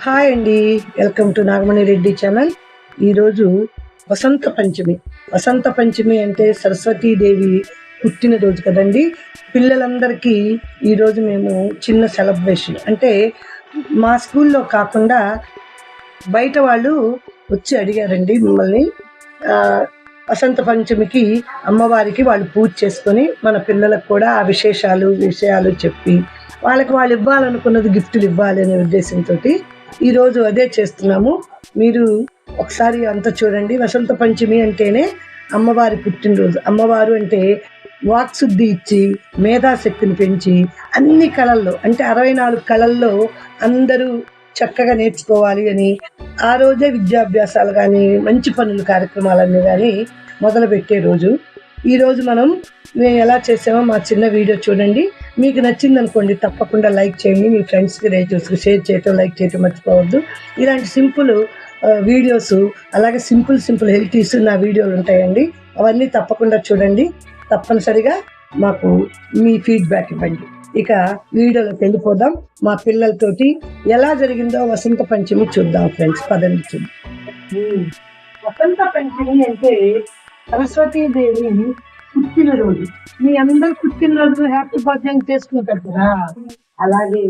Hi అండి welcome to Nagamani Reddy channel ఈరోజు వసంత పంచమి. వసంత పంచమి అంటే సరస్వతీదేవి పుట్టినరోజు కదండి. పిల్లలందరికీ ఈరోజు మేము చిన్న సెలబ్రేషన్ అంటే మా స్కూల్లో కాకుండా బయట వాళ్ళు వచ్చి అడిగారండి మిమ్మల్ని. వసంత పంచమికి అమ్మవారికి వాళ్ళు పూజ చేసుకొని మన పిల్లలకు కూడా ఆ విశేషాలు విషయాలు చెప్పి వాళ్ళకి వాళ్ళు ఇవ్వాలనుకున్నది గిఫ్టులు ఇవ్వాలి అనే ఉద్దేశంతో ఈరోజు అదే చేస్తున్నాము. మీరు ఒకసారి అంతా చూడండి. వసంత పంచమి అంటేనే అమ్మవారి పుట్టినరోజు. అమ్మవారు అంటే వాక్శుద్ధి ఇచ్చి మేధాశక్తిని పెంచి అన్ని కళల్లో అంటే అరవై నాలుగు కళల్లో అందరూ చక్కగా నేర్చుకోవాలి అని ఆ రోజే విద్యాభ్యాసాలు కానీ మంచి పనులు కార్యక్రమాలన్నీ కానీ మొదలుపెట్టే రోజు. ఈరోజు మనం మేము ఎలా చేసామో మా చిన్న వీడియో చూడండి. మీకు నచ్చింది అనుకోండి తప్పకుండా లైక్ చేయండి. మీ ఫ్రెండ్స్కి రిలేటివ్స్కి షేర్ చేయటం లైక్ చేయటం మర్చిపోవద్దు. ఇలాంటి సింపుల్ వీడియోస్ అలాగే సింపుల్ సింపుల్ హెల్తీస్ నా వీడియోలు ఉంటాయండి. అవన్నీ తప్పకుండా చూడండి. తప్పనిసరిగా మాకు మీ ఫీడ్బ్యాక్ ఇవ్వండి. ఇక వీడియోలోకి వెళ్ళిపోదాం. మా పిల్లలతోటి ఎలా జరిగిందో వసంత పంచమి చూద్దాం ఫ్రెండ్స్. పదండి చూద్దాం. వసంత పంచమి అంటే సరస్వతీదేవి పుట్టినరోజు. మీ అందరు పుట్టినరోజు హ్యాపీ బర్త్డే చేసుకుంటారు కదా. అలాగే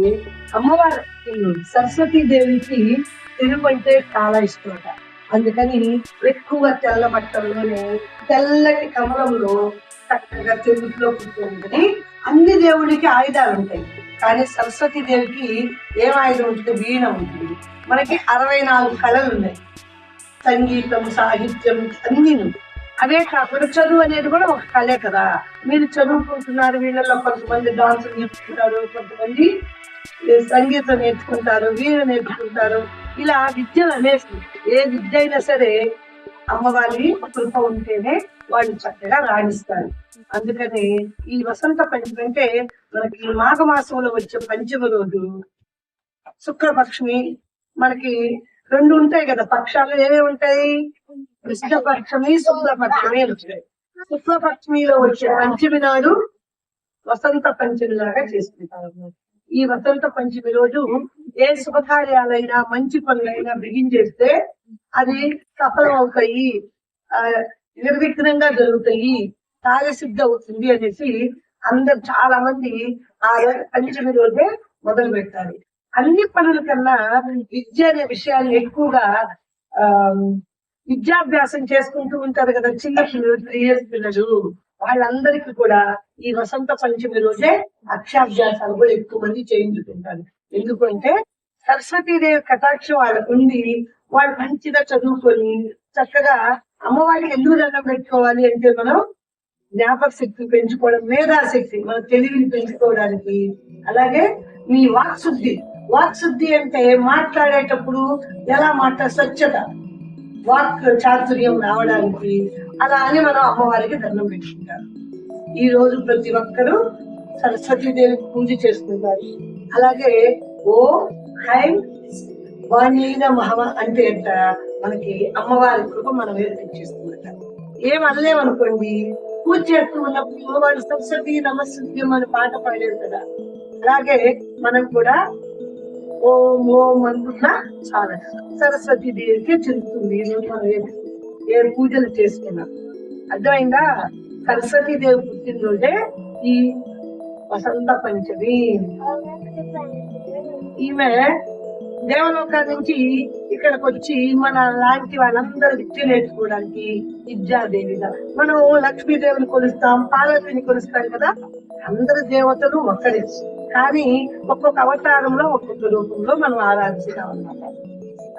అమ్మవారి సరస్వతీ దేవికి తెలుగు అంటే చాలా ఇష్టమట అందుకని ఎక్కువ తెల్ల బట్టల్లోనే తెల్లటి కమలంలో చక్కగా తెలుగులో పుట్టింది అన్ని దేవుడికి ఆయుధాలు ఉంటాయి. కానీ సరస్వతి దేవికి ఏం ఆయుధం ఉంటుంది వీణ ఉంటుంది. మనకి అరవై నాలుగు కళలు ఉన్నాయి. సంగీతం సాహిత్యం అన్ని అదే కాకుండా చదువు అనేది కూడా ఒక కళే కదా. మీరు చదువుకుంటున్నారు వీళ్ళలో కొంతమంది డాన్స్ నేర్చుకుంటారు కొంతమంది సంగీతం నేర్చుకుంటారు వీణ నేర్చుకుంటారు. ఇలా విద్యలు అనేసి ఏ విద్య అయినా సరే అమ్మవారి కృప ఉంటేనే వాళ్ళు చక్కగా రాణిస్తారు. అందుకని ఈ వసంత పంచమి అంటే మనకి మాఘ మాసంలో వచ్చే పంచమ రోజు శుక్రపక్షమి మనకి రెండు ఉంటాయి కదా పక్షాలు ఏమేమి ఉంటాయి? కృష్ణపక్షమి శుక్లపక్షమి అని శుక్లపక్షమిలో వచ్చే పంచమి నాడు వసంత పంచమి లాగా చేసుకుంటారు. ఈ వసంత పంచమి రోజు ఏ శుభకార్యాలైనా మంచి పనులైనా బిగించేస్తే అది సఫలం అవుతాయి నిర్విఘ్నంగా జరుగుతాయి. కార్యసిద్ధి అవుతుంది అనేసి అందరు చాలా మంది ఆ పంచమి రోజే మొదలు పెట్టాలి అన్ని పనుల కన్నా విద్య అనే విషయాన్ని ఎక్కువగా ఆ విద్యాభ్యాసం చేసుకుంటూ ఉంటారు కదా చిన్న పిల్లలు త్రీ ఇయర్స్ పిల్లలు. వాళ్ళందరికీ కూడా ఈ వసంత పంచమి రోజే అక్షాభ్యాసాలు కూడా ఎక్కువ మంది చేయించుకుంటారు. ఎందుకంటే సరస్వతీదేవి కటాక్షం వాళ్ళకు ఉంది. వాళ్ళు మంచిగా చదువుకొని చక్కగా అమ్మవారికి ఎందుకు దండం పెట్టుకోవాలి అంటే మనం జ్ఞాపక శక్తి పెంచుకోవడం మేధాశక్తి మన తెలివిని పెంచుకోవడానికి. అలాగే మీ వాక్శుద్ధి. వాక్శుద్ధి అంటే మాట్లాడేటప్పుడు ఎలా మాట్లాడ స్వచ్ఛత. వాక్ చాతుర్యం రావడానికి అలా అని మనం అమ్మవారికి దండం పెట్టుకుంటారు. ఈ రోజు ప్రతి ఒక్కరూ సరస్వతీదేవికి పూజ చేసుకుంటారు అలాగే ఓ హైం వాణీన మహమ అంటే అంట మనకి అమ్మవారి కృప మనం ఏర్పించేస్తుందట ఏం అనలేమనుకోండి పూజ చేస్తూ ఉన్నప్పుడు వాళ్ళు సరస్వతి నమస్సుద్యం అని పాట పాడారు కదా. అలాగే మనం కూడా ఓం ఓం అనుకున్న చాలా. సరస్వతి దేవికి చెందుతుంది. ఈ రోజు మనం ఏ- ఏ పూజలు చేసుకున్నాం? అర్థమైందా? సరస్వతి దేవి పుట్టినరోజే ఈ వసంత పంచమి. ఈమె దేవలోక నుంచి ఇక్కడికి వచ్చి మన లాంటి వాళ్ళందరూ విద్య నేర్చుకోవడానికి విద్యాదేవిగా. మనం లక్ష్మీదేవిని కొలుస్తాం పార్వతిని కొలుస్తాం కదా? అందరు దేవతలు ఒక్కడే కానీ ఒక్కొక్క అవతారంలో ఒక్కొక్క రూపంలో మనం ఆరాధిస్తాం అన్నమాట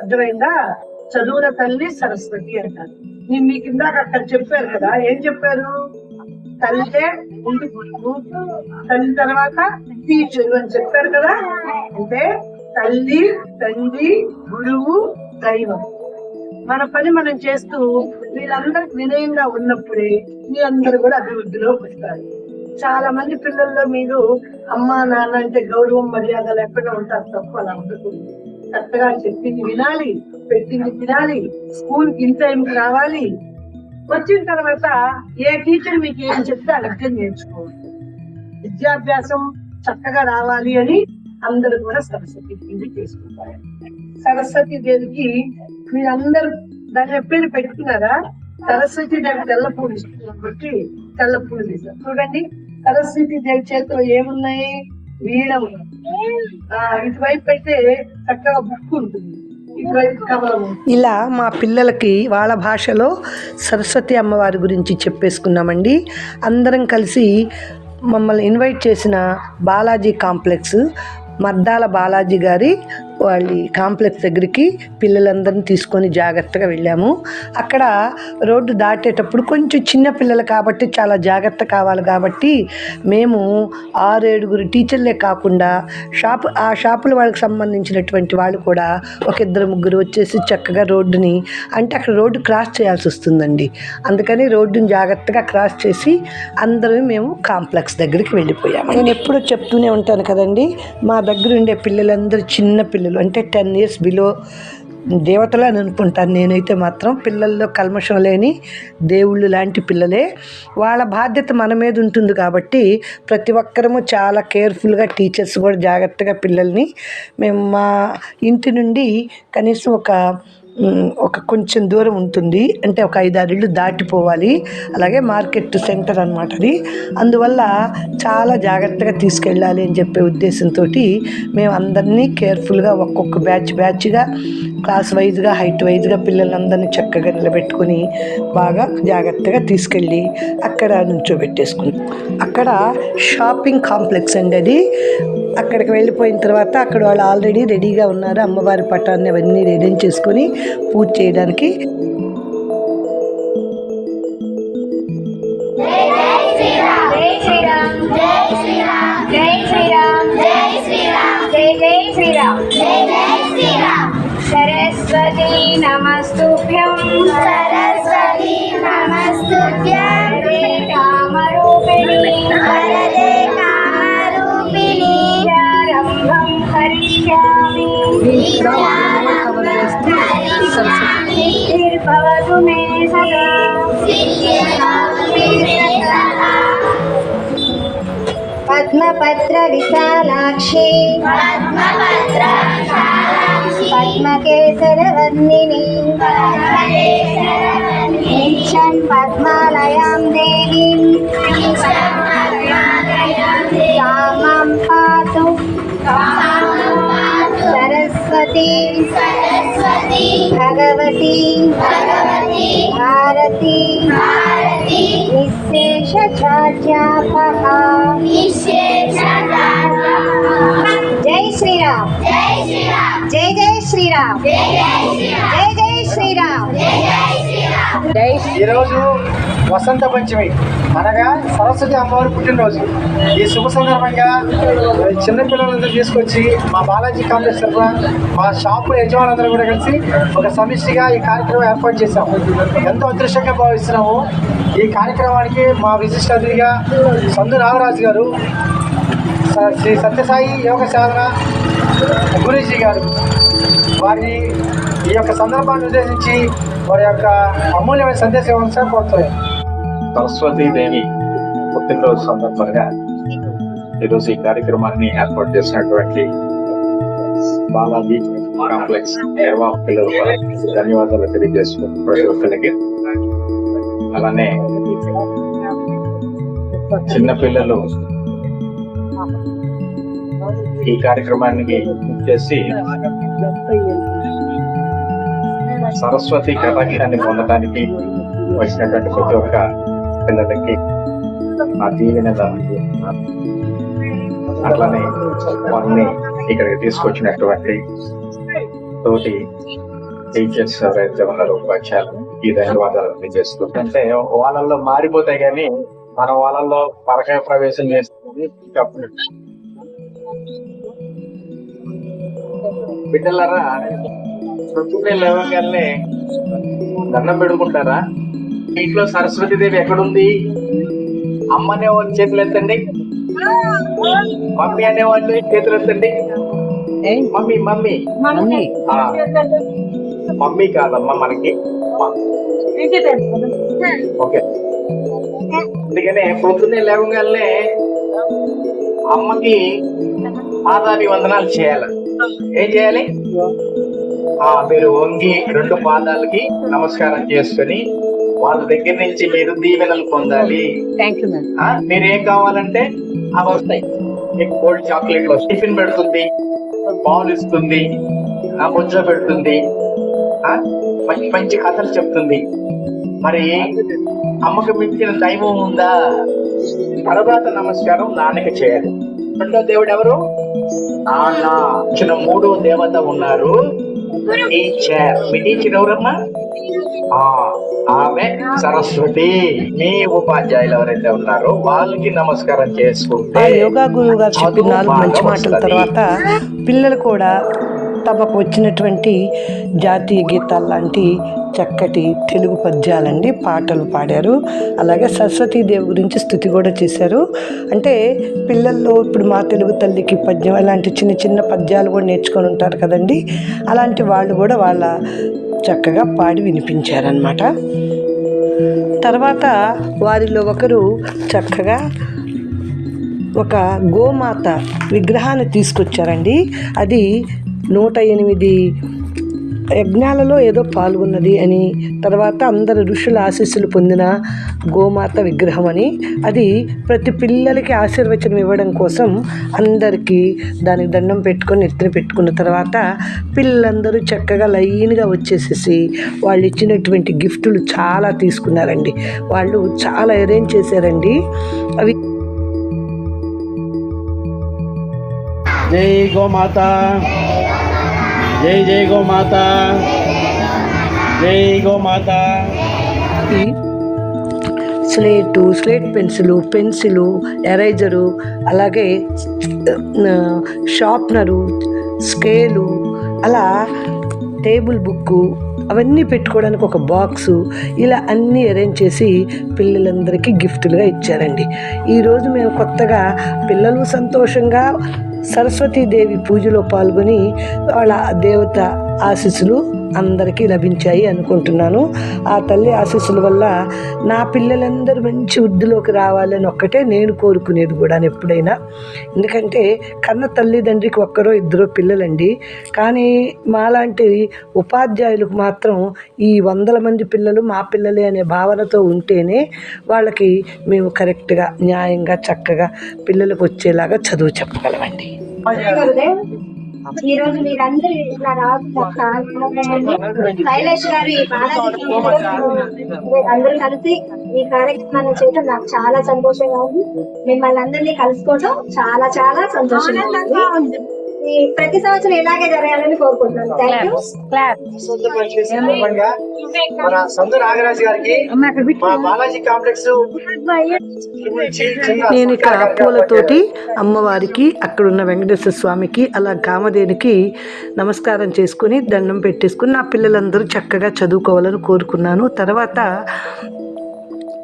అర్థమైందా? చదువుల తల్లి సరస్వతి అంటారు. నేను మీకు ఇందాక అక్కడ చెప్పారు కదా ఏం చెప్పారు? తల్లితే ముందు తల్లి తర్వాత టీచరు అని చెప్పారు కదా. అంటే తల్లి తండ్రి గురువు దైవం. మన పని మనం చేస్తూ వీళ్ళందరికి వినయంగా ఉన్నప్పుడే మీ అందరూ కూడా అభివృద్ధిలోకి వస్తారు చాలా మంది పిల్లల్లో మీరు అమ్మ నాన్న అంటే గౌరవం మర్యాద లేకుండా ఉంటారు తక్కువ అలా ఉండదు చక్కగా చెప్పింది వినాలి పెట్టింది తినాలి స్కూల్కి ఇన్ టైంకి రావాలి. వచ్చిన తర్వాత ఏ టీచర్ మీకు ఏం చెప్తే అది అర్థం నేర్చుకోవాలి విద్యాభ్యాసం చక్కగా రావాలి అని అందరూ కూడా సరస్వతి దేవి చేసుకుంటారు. సరస్వతి దేవికి మీరందరూ దాని పేరు పెట్టుకున్నారా? సరస్వతి దేవి తెల్ల పూలు ఇష్టం. కాబట్టి తెల్ల పూలు చూడండి. సరస్వతి దేవి చేతిలో ఏమున్నాయి వీణ ఇటువైపు పెడితే చక్కగా బుక్ ఉంటుంది. ఇటువైపు ఇలా మా పిల్లలకి వాళ్ళ భాషలో సరస్వతి అమ్మవారి గురించి చెప్పేసుకున్నామండి. అందరం కలిసి మమ్మల్ని ఇన్వైట్ చేసిన బాలాజీ కాంప్లెక్స్ మద్దాల బాలాజీ గారి వాళ్ళ కాంప్లెక్స్ దగ్గరికి పిల్లలందరినీ తీసుకొని జాగ్రత్తగా వెళ్ళాము. అక్కడ రోడ్డు దాటేటప్పుడు కొంచెం చిన్న పిల్లలు కాబట్టి చాలా జాగ్రత్త కావాలి కాబట్టి మేము ఆరేడుగురు టీచర్లే కాకుండా షాప్ ఆ షాపుల వాళ్ళకి సంబంధించినటువంటి వాళ్ళు కూడా ఒక ఇద్దరు ముగ్గురు వచ్చేసి చక్కగా రోడ్డుని అంటే అక్కడ రోడ్డు క్రాస్ చేయాల్సి వస్తుందండి. అందుకని రోడ్డుని జాగ్రత్తగా క్రాస్ చేసి అందరూ మేము కాంప్లెక్స్ దగ్గరికి వెళ్ళిపోయాము నేను ఎప్పుడూ చెప్తూనే ఉంటాను కదండి మా దగ్గర ఉండే పిల్లలందరూ చిన్న పిల్లలు. అంటే టెన్ ఇయర్స్ బిలో దేవతలు అని అనుకుంటాను నేనైతే మాత్రం. పిల్లల్లో కల్మషం లేని దేవుళ్ళు లాంటి పిల్లలే. వాళ్ళ బాధ్యత మన మీద ఉంటుంది కాబట్టి ప్రతి ఒక్కరము చాలా కేర్ఫుల్గా టీచర్స్ కూడా జాగ్రత్తగా పిల్లల్ని మేము మా ఇంటి నుండి కనీసం ఒక ఒక కొంచెం దూరం ఉంటుంది. అంటే ఒక ఐదారు ఇళ్ళు దాటిపోవాలి. అలాగే మార్కెట్ సెంటర్ అనమాట అది. అందువల్ల చాలా జాగ్రత్తగా తీసుకెళ్ళాలి అని చెప్పే ఉద్దేశంతో మేము అందరినీ కేర్ఫుల్గా ఒక్కొక్క బ్యాచ్ బ్యాచ్గా క్లాస్ వైజ్గా హైట్ వైజ్గా పిల్లలందరినీ చక్కగా నిలబెట్టుకుని బాగా జాగ్రత్తగా తీసుకెళ్ళి అక్కడ నుంచోబెట్టేసుకున్నాం. అక్కడ షాపింగ్ కాంప్లెక్స్ అండి అది. అక్కడికి వెళ్ళిపోయిన తర్వాత అక్కడ వాళ్ళు ఆల్రెడీ రెడీగా ఉన్నారు. అమ్మవారి పటాన్ని అవన్నీ రెడీ చేసుకొని పూజ చేయడానికి. సరస్వతి నమస్తుభ్యం. నిర్భవతు మే సదా పద్మపత్ర విశాలాక్షి. పద్మకేసరవర్ణిని. ఈక్షన్ పద్మాలయాం దేవీం. పాతు. సరస్వతి భగవతి భారతి నిశేష చార్యాపహ జై శ్రీరామ్ జై జై శ్రీరామ్ జై జై శ్రీరామ్ ఈరోజు వసంత పంచమి. అనగా సరస్వతి అమ్మవారి పుట్టినరోజు. ఈ శుభ సందర్భంగా చిన్నపిల్లలందరూ తీసుకొచ్చి మా బాలాజీ కాంప్లెక్స్ తరఫున మా షాపు యజమానులందరూ కూడా కలిసి ఒక సమిష్టిగా ఈ కార్యక్రమం ఏర్పాటు చేశాము. ఎంతో అదృష్టంగా భావిస్తున్నాము. ఈ కార్యక్రమానికి మా విశిష్ట అతిథిగా సందు నాగరాజు గారు స- శ్రీ సత్యసాయి యోగ సాధన గురూజీ గారు వారిని ఈ యొక్క సందర్భాన్ని ఉద్దేశించి వారి యొక్క అమూల్యమైన సందేశం ఇవ్వాల్సిన కోరుతున్నాయి. సరస్వతీదేవి పుట్టినరోజు సందర్భంగా ఈరోజు ఈ కార్యక్రమాన్ని ఏర్పాటు చేసినటువంటి బాలాజీ కాంప్లెక్స్ నిర్వాహకులు ధన్యవాదాలు తెలియజేసుకుంటున్నాను ప్రతి ఒక్కరికి. అలానే చిన్నపిల్లలు ఈ కార్యక్రమానికి చేసి సరస్వతి కటాక్షాన్ని పొందడానికి వచ్చినటువంటి ప్రతి ఒక్క పిల్లలకి ఆ దీవెన అట్లానే వారిని ఇక్కడికి తీసుకొచ్చినటువంటి తోటి టీచర్స్ ఎవరైతే ఉన్నారో ఉపాధ్యాయులు ఈ ధన్యవాదాలు తెలియజేసుకుంటాం అంటే వాళ్ళల్లో మారిపోతాయి కానీ మనం వాళ్ళల్లో పరకాయ ప్రవేశం చేస్తుంది బిడ్డలారా పొద్దున్నే లేవగానే దండం పెడుకుంటారా? ఇంట్లో సరస్వతి దేవి ఎక్కడుంది? అమ్మ అనేవాళ్ళు చేతులు ఎత్తండి. మమ్మీ అనేవాళ్ళు చేతులు ఎత్తండి. Mummy mummy. మమ్మీ. కాదమ్మా మనకి. ఓకే. అందుకనే పొద్దున్నే లేవగానే అమ్మకి పాదాభివందనాలు చేయాలి. ఏం చేయాలి? ఆ మీరు వంగి రెండు పాదాలకి నమస్కారం చేసుకొని వాళ్ళ దగ్గర నుంచి మీరు దీవెనలు పొందాలి. మీరు ఏం కావాలంటే అవి వస్తాయి. మీకు కోల్డ్ చాక్లెట్లు వస్తాయి. టిఫిన్ పెడుతుంది పాలు ఇస్తుంది ఆ ముద్ద పెడుతుంది మంచి మంచి కథలు చెప్తుంది. మరి అమ్మకు మించిన దైవం ఉందా? తర్వాత నమస్కారం నాన్నకి చేయాలి. రెండో దేవుడు ఎవరు? నాన్న ఇచ్చిన మూడో దేవత ఉన్నారు. టీచర్ మీ టీచర్ ఎవరమ్మా ఆ, ఆమె సరస్వతి. మీ ఉపాధ్యాయులు ఎవరైతే ఉన్నారో వాళ్ళకి నమస్కారం చేసుకుంటే యోగా గురువు గారు చెప్పిన చదువు నాలుగు మంచి మాటల. తర్వాత పిల్లలు కూడా తమకు వచ్చినటువంటి జాతీయ గీతాలు లాంటి చక్కటి తెలుగు పద్యాలండి పాటలు పాడారు. అలాగే సరస్వతీదేవి గురించి స్థుతి కూడా చేశారు. అంటే పిల్లల్లో ఇప్పుడు మా తెలుగు తల్లికి పద్యం అలాంటి చిన్న చిన్న పద్యాలు కూడా నేర్చుకొని ఉంటారు కదండి. అలాంటి వాళ్ళు కూడా వాళ్ళ చక్కగా పాడి వినిపించారనమాట తర్వాత వారిలో ఒకరు చక్కగా ఒక గోమాత విగ్రహాన్ని తీసుకొచ్చారండి. అది నూట ఎనిమిది యజ్ఞాలలో ఏదో పాల్గొన్నది అని తర్వాత అందరు ఋషుల ఆశీస్సులు పొందిన గోమాత విగ్రహం అని. అది ప్రతి పిల్లలకి ఆశీర్వచనం ఇవ్వడం కోసం అందరికీ దానికి దండం పెట్టుకొని ఎత్తున పెట్టుకున్న తర్వాత పిల్లలందరూ చక్కగా లైన్గా వచ్చేసేసి వాళ్ళు ఇచ్చినటువంటి గిఫ్టులు చాలా తీసుకున్నారండి. వాళ్ళు చాలా అరేంజ్ చేశారండి. అవి జై గోమాత. జై జై గోమాత. జై గోమాత. ఈ slate slate pencil pencil eraser అలాగే షార్ప్నరు స్కేలు అలా టేబుల్ బుక్కు అవన్నీ పెట్టుకోవడానికి ఒక బాక్సు ఇలా అన్నీ అరేంజ్ చేసి పిల్లలందరికీ గిఫ్ట్లుగా ఇచ్చారండి. ఈరోజు మేము కొత్తగా పిల్లలు సంతోషంగా సరస్వతీదేవి పూజలో పాల్గొని వాళ్ళ దేవత ఆశీస్సులు అందరికీ లభించాయి అనుకుంటున్నాను. ఆ తల్లి ఆశీస్సుల వల్ల నా పిల్లలందరూ మంచి వృద్ధిలోకి రావాలని ఒక్కటే నేను కోరుకునేది కూడా ఎప్పుడైనా. ఎందుకంటే కన్న తల్లిదండ్రికి ఒక్కరో ఇద్దరు పిల్లలండి. కానీ మాలాంటి ఉపాధ్యాయులకు మాత్రం ఈ వందల మంది పిల్లలు మా పిల్లలే అనే భావనతో ఉంటేనే వాళ్ళకి మేము కరెక్ట్గా న్యాయంగా చక్కగా పిల్లలకు వచ్చేలాగా చదువు చెప్పగలమండి. ఈ రోజు మీరందరూ ఇట్లా రాకుండా కైలాష్ గారు ఈ బాలాజీ అందరూ కలిసి ఈ కార్యక్రమాన్ని చేయడం నాకు చాలా సంతోషంగా ఉంది. మిమ్మల్ని అందరినీ కలుసుకోవడం చాలా చాలా సంతోషంగా ఉంది. ఈ ప్రతి సంవత్సరం ఇలాగే జరగాలని కోరుకుంటున్నాను. థ్యాంక్ యూ సందర్భంగా మన సొంత నాగరాజు గారికి మా బాలాజీ కాంప్లెక్స్ గురించి చిన్న నేను ఇక్కడ పూలతోటి అమ్మవారికి అక్కడున్న వెంకటేశ్వర స్వామికి అలా కామదేనికి నమస్కారం చేసుకుని దండం పెట్టేసుకుని నా పిల్లలందరూ చక్కగా చదువుకోవాలని కోరుకున్నాను. తర్వాత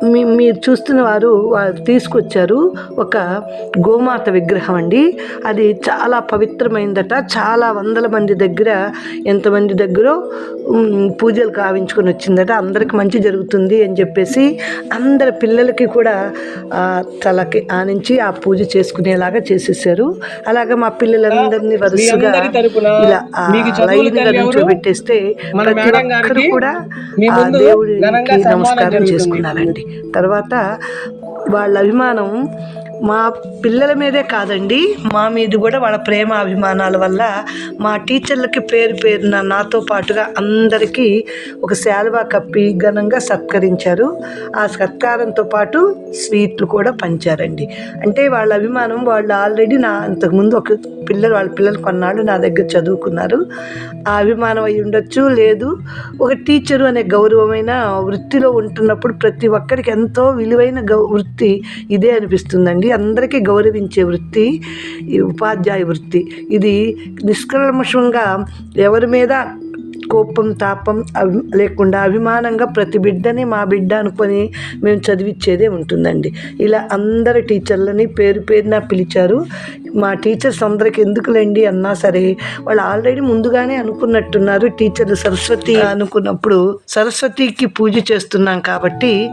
మీరు చూస్తున్న వారు వాళ్ళు తీసుకొచ్చారు ఒక గోమాత విగ్రహం అండి. అది చాలా పవిత్రమైందట. చాలా వందల మంది దగ్గర ఎంతమంది దగ్గర పూజలు కావించుకొని వచ్చిందట. అందరికి మంచి జరుగుతుంది అని చెప్పేసి అందరి పిల్లలకి కూడా ఆ, తలకి ఆనించి ఆ పూజ చేసుకునేలాగా చేసేసారు. అలాగే మా పిల్లలందరినీ వరుసగా ఇలా లైన్గా ఎవరు? నిల్చోబెట్టేస్తే ప్రతి ఒక్కరు కూడా దేవుడికి నమస్కారం. చేసుకున్నారండి. తర్వాత వాళ్ళ అభిమానం మా పిల్లల మీదే కాదండి మా మీద కూడా వాళ్ళ ప్రేమ అభిమానాల వల్ల మా టీచర్లకి పేరు పేరున నాతో పాటుగా అందరికీ ఒక శాలువా కప్పి ఘనంగా సత్కరించారు. ఆ సత్కారంతో పాటు స్వీట్లు కూడా పంచారండి. అంటే వాళ్ళ అభిమానం వాళ్ళు ఆల్రెడీ నా అంతకుముందు ఒక పిల్లలు వాళ్ళ పిల్లలు కొన్నాళ్ళు నా దగ్గర చదువుకున్నారు. ఆ అభిమానం అయి ఉండొచ్చు లేదు. ఒక టీచరు అనే గౌరవమైన వృత్తిలో ఉంటున్నప్పుడు ప్రతి ఒక్కరికి ఎంతో విలువైన గౌ వృత్తి ఇదే అనిపిస్తుందండి. అందరికీ గౌరవించే వృత్తి ఈ ఉపాధ్యాయ వృత్తి. ఇది నిష్కల్మషంగా ఎవరి మీద కోపం తాపం లేకుండా అభిమానంగా ప్రతి బిడ్డని మా బిడ్డ అనుకొని మేము చదివించేదే ఉంటుందండి. ఇలా అందరి టీచర్లని పేరు పేరున పిలిచారు. మా టీచర్స్ అందరికి ఎందుకులేండి అన్నా సరే వాళ్ళు ఆల్రెడీ ముందుగానే అనుకున్నట్టున్నారు. టీచర్ సరస్వతి అనుకున్నప్పుడు సరస్వతికి పూజ చేస్తున్నాం కాబట్టి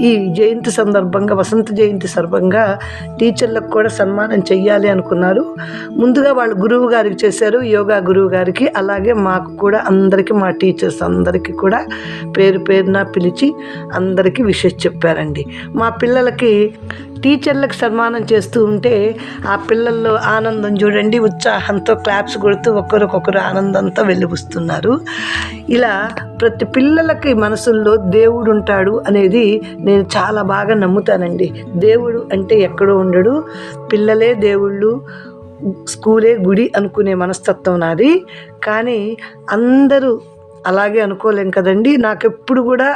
ఈ జయంతి సందర్భంగా వసంత జయంతి సందర్భంగా టీచర్లకు కూడా సన్మానం చెయ్యాలి అనుకున్నారు. ముందుగా వాళ్ళు గురువు గారికి చేశారు యోగా గురువు గారికి. అలాగే మాకు కూడా అందరికీ మా టీచర్స్ అందరికీ కూడా పేరు పేరున పిలిచి అందరికీ విషెస్ చెప్పారండి. మా పిల్లలకి టీచర్లకు సన్మానం చేస్తూ ఉంటే ఆ పిల్లల్లో ఆనందం చూడండి ఉత్సాహంతో క్లాప్స్ కొడుతూ ఒకరికొకరు ఆనందంతో వెలిబుస్తున్నారు. ఇలా ప్రతి పిల్లలకి మనసుల్లో దేవుడు ఉంటాడు అనేది నేను చాలా బాగా నమ్ముతానండి. దేవుడు అంటే ఎక్కడో ఉండడు. పిల్లలే దేవుళ్ళు స్కూలే గుడి అనుకునే మనస్తత్వం నాది. కానీ అందరూ అలాగే అనుకోలేం కదండి. నాకు ఎప్పుడు కూడా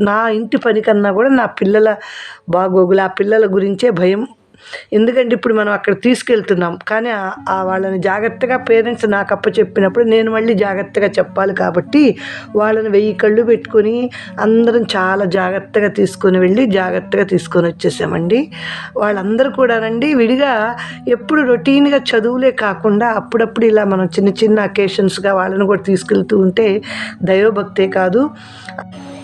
నా ఇంటి పని కన్నా కూడా నా పిల్లల బాగోగులు ఆ పిల్లల గురించే భయం ఎందుకంటే ఇప్పుడు మనం అక్కడ తీసుకెళ్తున్నాం. కానీ ఆ- వాళ్ళని జాగ్రత్తగా పేరెంట్స్ నాకు అప్ప చెప్పినప్పుడు నేను మళ్ళీ జాగ్రత్తగా చెప్పాలి కాబట్టి వాళ్ళని వెయ్యి కళ్ళు పెట్టుకొని అందరం చాలా జాగ్రత్తగా తీసుకొని వెళ్ళి జాగ్రత్తగా తీసుకొని వచ్చేసామండి. వాళ్ళందరూ కూడానండి విడిగా ఎప్పుడు రొటీన్గా చదువులే కాకుండా అప్పుడప్పుడు ఇలా మనం చిన్న చిన్న అకేషన్స్గా వాళ్ళని కూడా తీసుకెళ్తూ ఉంటే దైవభక్తే కాదు.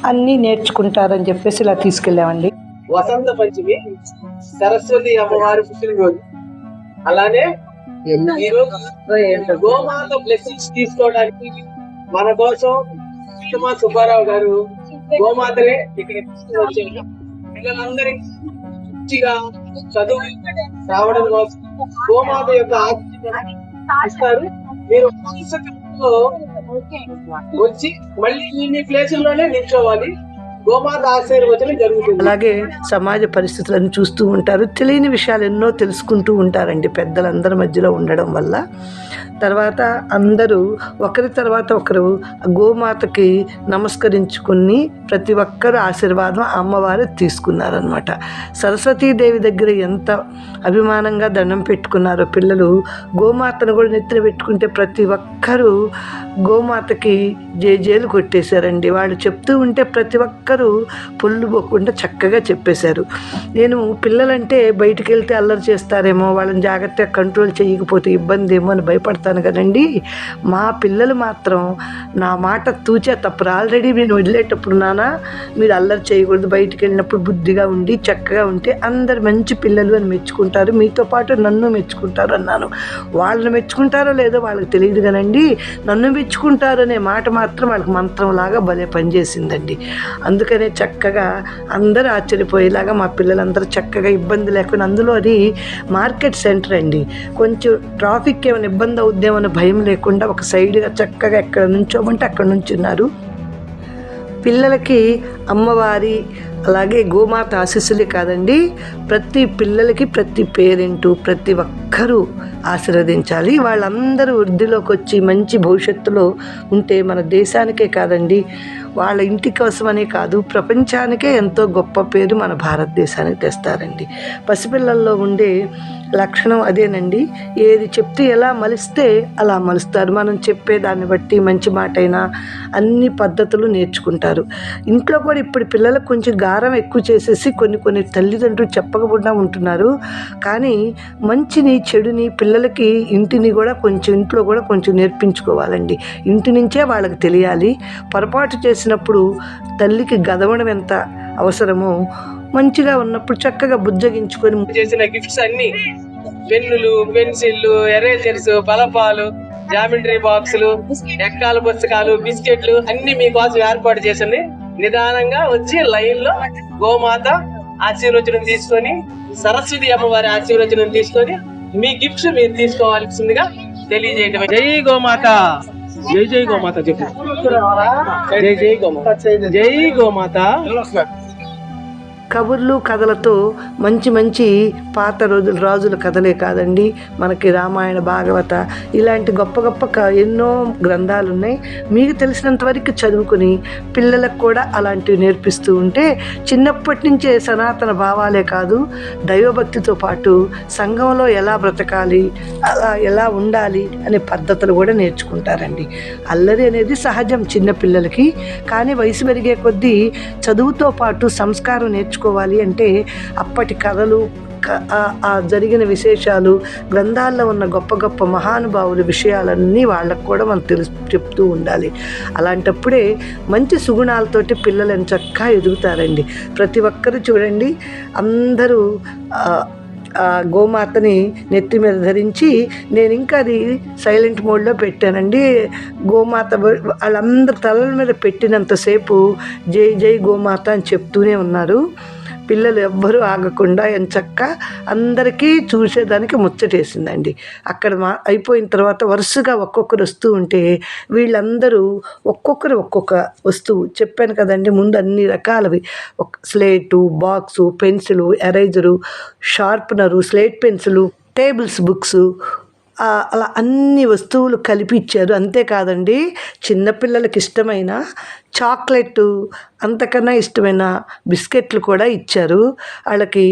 అన్నీ నేర్చుకుంటారని చెప్పేసి ఇలా తీసుకెళ్ళామండి. వసంత పంచమి సరస్వతి అమ్మవారి పుట్టినరోజు అలానే గోమాత బ్లెస్సింగ్స్ తీసుకోవడానికి మన కోసం సుమా సుబ్బారావు గారు గోమాతనే ఇక్కడ తీసుకువచ్చారు. పిల్లలందరికీ మంచిగా చదువు రావడం కోసం గోమాత యొక్క ఆశీర్వాదం ఇస్తారు. మీరు వచ్చి మళ్ళీ మీ ప్లేసుల్లోనే నిల్చోవాలి. గోమాత ఆశీర్వచనం జరుగుతుంది. అలాగే సమాజ పరిస్థితులను చూస్తూ ఉంటారు. తెలియని విషయాలు ఎన్నో తెలుసుకుంటూ ఉంటారండి పెద్దలందరి మధ్యలో ఉండడం వల్ల. తర్వాత అందరూ ఒకరి తర్వాత ఒకరు గోమాతకి నమస్కరించుకుని ప్రతి ఒక్కరు ఆశీర్వాదం అమ్మవారు తీసుకున్నారనమాట సరస్వతీదేవి దగ్గర ఎంత అభిమానంగా దండం పెట్టుకున్నారో పిల్లలు గోమాతను కూడా నెత్తిన పెట్టుకుంటే ప్రతి ఒక్కరూ గోమాతకి జేజేలు కొట్టేశారండి. వాళ్ళు చెప్తూ ఉంటే ప్రతి ఒక్కరు పొల్లు పోకుండా చక్కగా చెప్పేశారు. నేను పిల్లలంటే బయటికి వెళ్తే అల్లరి చేస్తారేమో వాళ్ళని జాగ్రత్తగా కంట్రోల్ చేయకపోతే ఇబ్బంది ఏమో అని భయపడతాను కదండి. మా పిల్లలు మాత్రం నా మాట తూచే తప్పరు. ఆల్రెడీ నేను వదిలేటప్పుడు నాన్న మీరు అల్లరి చేయకూడదు బయటికి వెళ్ళినప్పుడు బుద్ధిగా ఉండి చక్కగా ఉంటే అందరు మంచి పిల్లలు అని మెచ్చుకుంటారు. మీతో పాటు నన్ను మెచ్చుకుంటారు అన్నాను. వాళ్ళని మెచ్చుకుంటారో లేదో వాళ్ళకి తెలియదు కానండి నన్ను మెచ్చుకుంటారు అనే మాట మాత్రం వాళ్ళకి మంత్రంలాగా భలే పనిచేసిందండి. అందుకనే చక్కగా అందరూ ఆశ్చర్యపోయేలాగా మా పిల్లలందరూ చక్కగా ఇబ్బంది లేకుండా అందులో అది మార్కెట్ సెంటర్ అండి. కొంచెం ట్రాఫిక్ ఏమైనా ఇబ్బంది అవుద్దేమన్న భయం లేకుండా ఒక సైడ్గా చక్కగా ఎక్కడ నుంచోమంటే అక్కడ నుంచున్నారు పిల్లలకి అమ్మవారి అలాగే గోమాత ఆశీస్సులే కాదండి ప్రతి పిల్లలకి ప్రతి పేరెంటు ప్రతి ఒక్కరూ ఆశీర్వదించాలి. వాళ్ళందరూ వృద్ధిలోకి వచ్చి మంచి భవిష్యత్తులో ఉంటే మన దేశానికే కాదండి వాళ్ళ ఇంటి కోసమనే కాదు ప్రపంచానికే ఎంతో గొప్ప పేరు మన భారతదేశానికి తెస్తారండి. పసిపిల్లల్లో ఉండే లక్షణం అదేనండి. ఏది చెప్తే ఎలా మలిస్తే అలా మలుస్తారు. మనం చెప్పే దాన్ని బట్టి మంచి మాట అయినా అన్ని పద్ధతులు నేర్చుకుంటారు. ఇంట్లో కూడా ఇప్పుడు పిల్లలకు కొంచెం గారం ఎక్కువ చేసేసి కొన్ని కొన్ని తల్లిదండ్రులు చెప్పకుండా ఉంటున్నారు. కానీ మంచిని చెడుని పిల్లలకి ఇంటిని కూడా కొంచెం ఇంట్లో కూడా కొంచెం నేర్పించుకోవాలండి. ఇంటి నుంచే వాళ్ళకి తెలియాలి. పొరపాటు చేసినప్పుడు తల్లికి గదవడం ఎంత అవసరమో మంచిగా ఉన్నప్పుడు చక్కగా బుజ్జగించుకొని చేసిన గిఫ్ట్స్ అన్ని. పెన్నులు పెన్సిళ్ళు ఎరేజర్స్ బలపాలు జామెంట్రీ బాక్సులు ఎక్కాల పుస్తకాలు బిస్కెట్లు అన్ని మీకోసం ఏర్పాటు చేసింది. నిదానంగా వచ్చి లైన్లో గోమాత ఆశీర్వచనం తీసుకొని సరస్వతి అమ్మవారి ఆశీర్వచనం తీసుకొని మీ గిఫ్ట్స్ మీరు తీసుకోవాల్సిందిగా తెలియజేయటం. జై గోమాత. జై జై గోమాత చెప్పు. జై జై గోమాత. జై గోమాత. కబుర్లు కథలతో మంచి మంచి పాత రోజుల రాజుల కథలే కాదండి. మనకి రామాయణ భాగవత ఇలాంటి గొప్ప గొప్ప ఎన్నో గ్రంథాలు ఉన్నాయి మీకు తెలిసినంత వరకు చదువుకుని పిల్లలకు కూడా అలాంటివి నేర్పిస్తూ ఉంటే చిన్నప్పటి నుంచే సనాతన భావాలే కాదు దైవభక్తితో పాటు సంఘంలో ఎలా బ్రతకాలి అలా ఎలా ఉండాలి అనే పద్ధతులు కూడా నేర్చుకుంటారండి. అల్లరి అనేది సహజం చిన్నపిల్లలకి కానీ వయసు పెరిగే కొద్దీ చదువుతో పాటు సంస్కారం తెలుసుకోవాలి అంటే అప్పటి కథలు ఆ- ఆ జరిగిన విశేషాలు గ్రంథాల్లో ఉన్న గొప్ప గొప్ప మహానుభావుల విషయాలన్నీ వాళ్ళకు కూడా మనం తెలుసు చెప్తూ ఉండాలి. అలాంటప్పుడే మంచి సుగుణాలతోటి పిల్లలు చక్కగా ఎదుగుతారండి. ప్రతి ఒక్కరు చూడండి అందరూ ఆ, గోమాతని నెత్తి మీద ధరించి నేను ఇంకా అది సైలెంట్ మోడ్లో పెట్టానండి. గోమాత వాళ్ళందరి తలల మీద పెట్టినంతసేపు జై జై గోమాత అని చెప్తూనే ఉన్నారు. పిల్లలు ఎవ్వరూ ఆగకుండా ఎంచక్క అందరికీ చూసేదానికి ముచ్చటేసిందండి. అక్కడ మా అయిపోయిన తర్వాత వరుసగా ఒక్కొక్కరు వస్తూ ఉంటే వీళ్ళందరూ ఒక్కొక్కరు ఒక్కొక్క వస్తువు చెప్పాను కదండి ముందు అన్ని రకాలవి. ఒక slate box pencil eraser sharpener slate pencil tables books అలా అన్ని వస్తువులు కలిపి ఇచ్చారు అంతేకాదండి చిన్నపిల్లలకి ఇష్టమైన చాక్లెట్ అంతకన్నా ఇష్టమైన బిస్కెట్లు కూడా ఇచ్చారు. వాళ్ళకి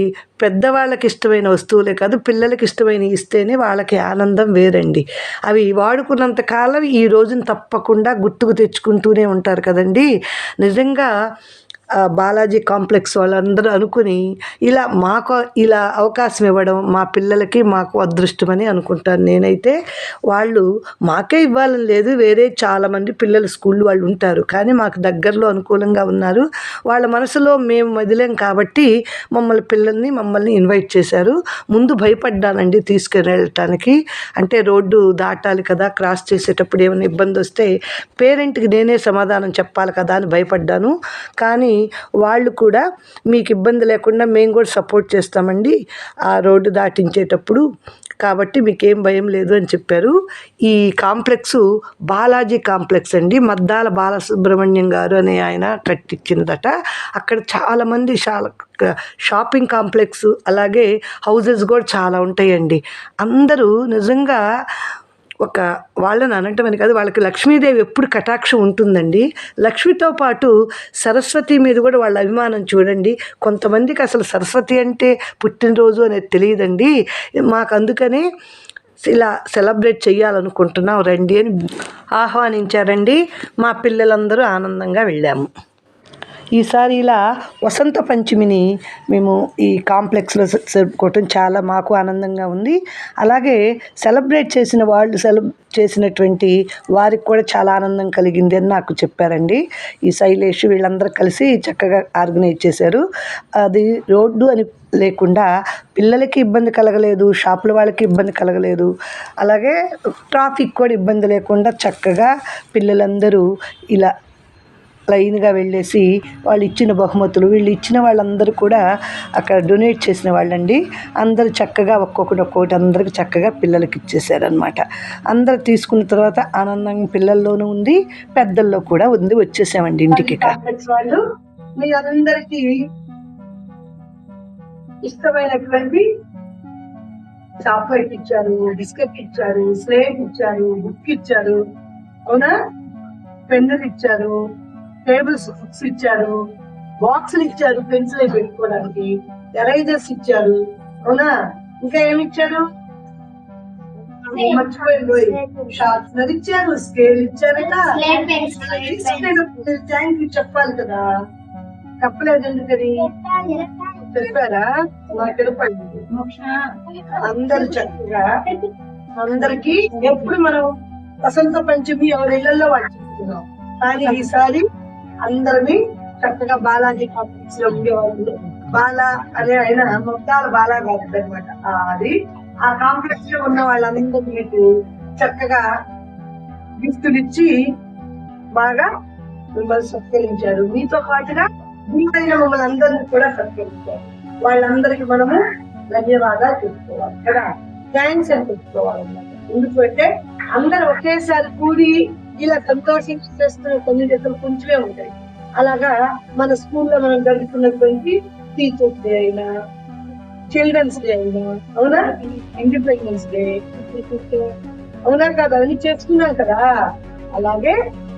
పెద్దవాళ్ళకి ఇష్టమైన వస్తువులే కాదు పిల్లలకి ఇష్టమైన ఇస్తేనే వాళ్ళకి ఆనందం వేరండి. అవి వాడుకున్నంత కాలం ఈ రోజున తప్పకుండా గుర్తుకు తెచ్చుకుంటూనే ఉంటారు కదండి. నిజంగా బాలాజీ కాంప్లెక్స్ వాళ్ళందరూ అనుకుని ఇలా మాకు ఇలా అవకాశం ఇవ్వడం మా పిల్లలకి మాకు అదృష్టమని అనుకుంటాను నేనైతే వాళ్ళు మాకే ఇవ్వాలని లేదు. వేరే చాలామంది పిల్లలు స్కూల్ వాళ్ళు ఉంటారు. కానీ మాకు దగ్గరలో అనుకూలంగా ఉన్నారు. వాళ్ళ మనసులో మేము వదిలేం కాబట్టి మమ్మల్ని పిల్లల్ని మమ్మల్ని ఇన్వైట్ చేశారు. ముందు భయపడ్డానండి తీసుకుని వెళ్ళటానికి అంటే రోడ్డు దాటాలి కదా క్రాస్ చేసేటప్పుడు ఏమైనా ఇబ్బంది వస్తే పేరెంట్కి నేనే సమాధానం చెప్పాలి కదా అని భయపడ్డాను. కానీ వాళ్ళు కూడా మీకు ఇబ్బంది లేకుండా మేము కూడా సపోర్ట్ చేస్తామండి. ఆ రోడ్డు దాటించేటప్పుడు. కాబట్టి మీకేం భయం లేదు అని చెప్పారు. ఈ కాంప్లెక్స్ బాలాజీ కాంప్లెక్స్ అండి. మద్దాల బాలసుబ్రహ్మణ్యం గారు అనే ఆయన కట్టించినదట అక్కడ చాలామంది చాలా షాపింగ్ కాంప్లెక్స్ అలాగే హౌజెస్ కూడా చాలా ఉంటాయండి. అందరూ నిజంగా ఒక వాళ్ళని అనటం అని కాదు వాళ్ళకి లక్ష్మీదేవి ఎప్పుడు కటాక్షం ఉంటుందండి. లక్ష్మితో పాటు సరస్వతి మీద కూడా వాళ్ళ అభిమానం చూడండి. కొంతమందికి అసలు సరస్వతి అంటే పుట్టినరోజు అనేది తెలియదండి. మాకు అందుకనే ఇలా సెలబ్రేట్ చేయాలనుకుంటున్నాం. రండి అని ఆహ్వానించారండి. మా పిల్లలందరూ ఆనందంగా వెళ్ళాము. ఈసారి ఇలా వసంత పంచమిని మేము ఈ కాంప్లెక్స్లో జరుపుకోవటం చాలా మాకు ఆనందంగా ఉంది. అలాగే సెలబ్రేట్ చేసిన వాళ్ళు సెలబ్ చేసినటువంటి వారికి కూడా చాలా ఆనందం కలిగింది అని నాకు చెప్పారండి. ఈ శైలేష్ వీళ్ళందరూ కలిసి చక్కగా ఆర్గనైజ్ చేశారు. అది రోడ్డు అని లేకుండా పిల్లలకి ఇబ్బంది కలగలేదు షాపుల వాళ్ళకి ఇబ్బంది కలగలేదు. అలాగే ట్రాఫిక్ కూడా ఇబ్బంది లేకుండా చక్కగా పిల్లలందరూ ఇలా లైన్గా వెళ్ళేసి వాళ్ళు ఇచ్చిన బహుమతులు వీళ్ళు ఇచ్చిన వాళ్ళందరూ కూడా అక్కడ డొనేట్ చేసిన వాళ్ళండి. అందరూ చక్కగా ఒక్కొక్కటి ఒక్కొక్కటి అందరికి చక్కగా పిల్లలకి ఇచ్చేసారనమాట అందరు తీసుకున్న తర్వాత ఆనందంగా పిల్లల్లోనూ ఉంది పెద్దల్లో కూడా ఉంది వచ్చేసామండి ఇంటికి వాళ్ళు మీ అందరికీ ఇష్టమైనటువంటి చాక్లెట్ ఇచ్చారు బిస్కెట్ ఇచ్చారు స్లేట్ ఇచ్చారు బుక్ ఇచ్చారు అవునా? పెన్నులు ఇచ్చారు. టేబుల్స్ బుక్స్ ఇచ్చారు బాక్సులు ఇచ్చారు పెన్సిల్ పెట్టుకోవడానికి ఎరైజర్స్ ఇచ్చారు. అవునా? ఇంకా ఏమి ఇచ్చారు? మర్చిపోయింది షార్ప్నర్ ఇచ్చారు స్కేల్ ఇచ్చారట. థ్యాంక్ యూ చెప్పాలి కదా. చెప్పలేదు ఎందుకని? చెప్పారా? నాకు తెలిపండి. అందరు చక్కగా అందరికి ఎప్పుడు మనం వసంత పంచమి ఎవరి ఇళ్ళలో వాళ్ళు కానీ ఈసారి అందరివి చక్కగా బాలాజీ కాంప్లెక్స్లో ఉండేవాళ్ళు. బాలా అదే ఆయన మొత్తాల బాలా గారు అనమాట అది. ఆ కాంప్లెక్స్లో ఉన్న వాళ్ళందరికీ మీకు చక్కగా గిఫ్టులు ఇచ్చి బాగా మిమ్మల్ని సత్కరించారు. మీతో పాటుగా మీపైన మమ్మల్ని అందరినీ కూడా సత్కరించారు. వాళ్ళందరికీ మనము ధన్యవాదాలు చెప్పుకోవాలి కదా. థ్యాంక్స్ అని చెప్పుకోవాలన్నమాట ఎందుకంటే అందరూ ఒకేసారి కూడి ఇలా సంతోషంగా చేస్తున్న కొన్ని కొంచెమే ఉంటాయి. అలాగా మన స్కూల్లో మనం జరుగుతున్నటువంటి టీచర్స్ డే అయినా చిల్డ్రన్స్ డే అయినా అవునా? ఇండిపెండెన్స్ డే అవునా కదా? అవన్నీ చేసుకున్నాం కదా? అలాగే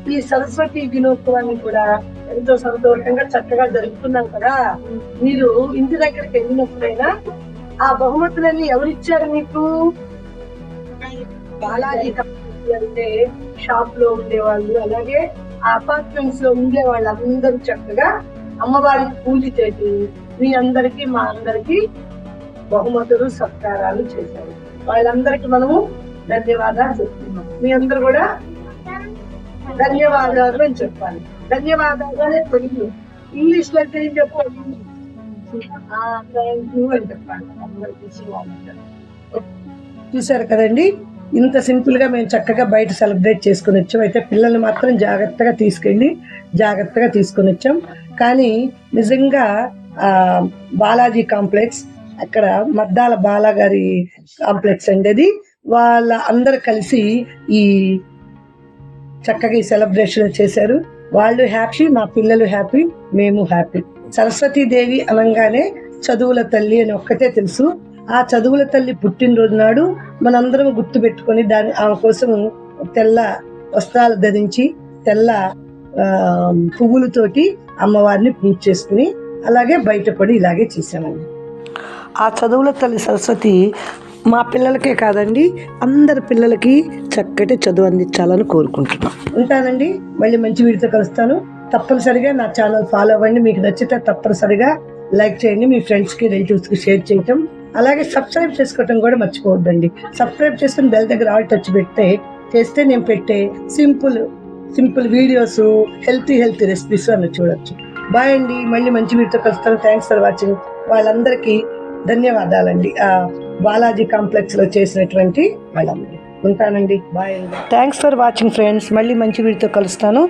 ఈ సరస్వతి దినోత్సవాన్ని కూడా ఎంతో సంతోషంగా చక్కగా జరుపుకున్నాం కదా? మీరు ఇంటి దగ్గరికి వెళ్ళినప్పుడైనా ఆ బహుమతులన్నీ ఎవరిచ్చారు మీకు? బాలాజీ కంపెనీ అంటే షాప్లో ఉండేవాళ్ళు అలాగే అపార్ట్మెంట్స్లో ఉండే వాళ్ళందరూ చక్కగా అమ్మవారికి పూజ చేసి మీ అందరికి మా అందరికి బహుమతులు సత్కారాలు చేశారు. వాళ్ళందరికీ మనము ధన్యవాదాలు చెప్తున్నాం. మీ అందరు కూడా ధన్యవాదాలు అని చెప్పాలి. ధన్యవాదాలు అని తెలుగు. ఇంగ్లీష్లో అయితే ఏం చెప్పాలి? థ్యాంక్ యూ అని చెప్పాలి. అందరికీ చూసారు చూశారు కదండి? ఇంత సింపుల్గా మేము చక్కగా బయట సెలబ్రేట్ చేసుకుని వచ్చాం. అయితే పిల్లల్ని మాత్రం జాగ్రత్తగా తీసుకెళ్ళి జాగ్రత్తగా తీసుకుని వచ్చాం. కానీ నిజంగా బాలాజీ కాంప్లెక్స్ అక్కడ మద్దాల బాలాగారి కాంప్లెక్స్ అండి అది. వాళ్ళ అందరు కలిసి ఈ చక్కగా ఈ సెలబ్రేషన్ చేశారు. వాళ్ళు హ్యాపీ మా పిల్లలు హ్యాపీ మేము హ్యాపీ. సరస్వతీదేవి అనగానే చదువుల తల్లి అని ఒక్కటే తెలుసు. ఆ చదువుల తల్లి పుట్టినరోజు నాడు మనందరం గుర్తు పెట్టుకొని దాని ఆమె కోసం తెల్ల వస్త్రాలు ధరించి తెల్ల పువ్వులతోటి అమ్మవారిని పూజ చేసుకుని అలాగే బయటపడి ఇలాగే చేశామండి. ఆ చదువుల తల్లి సరస్వతి మా పిల్లలకే కాదండి అందరి పిల్లలకి చక్కటి చదువు అందించాలని కోరుకుంటున్నాం. ఉంటానండి మళ్ళీ మంచి వీడితో కలుస్తాను. తప్పనిసరిగా నా ఛానల్ ఫాలో అవ్వండి. మీకు నచ్చితే తప్పనిసరిగా లైక్ చేయండి. మీ ఫ్రెండ్స్కి రిలేటివ్స్కి షేర్ చేయటం అలాగే సబ్స్క్రైబ్ చేసుకోవటం కూడా మర్చిపోవద్దండి. సబ్స్క్రైబ్ చేసుకుని బెల్ దగ్గర ఆల్ టచ్ పెడితే చేస్తే నేను పెట్టే simple simple videos healthy healthy recipes అన్ని చూడొచ్చు. బాయ్ అండి. మళ్ళీ మంచి వీడితో కలుస్తాను. థ్యాంక్స్ ఫర్ వాచింగ్ వాళ్ళందరికీ ధన్యవాదాలండి. ఆ బాలాజీ కాంప్లెక్స్లో చేసినటువంటి వాళ్ళందరికీ. ఉంటానండి. బాయ్ అండి. థ్యాంక్స్ ఫర్ వాచింగ్ ఫ్రెండ్స్ మళ్ళీ మంచి వీడితో కలుస్తాను.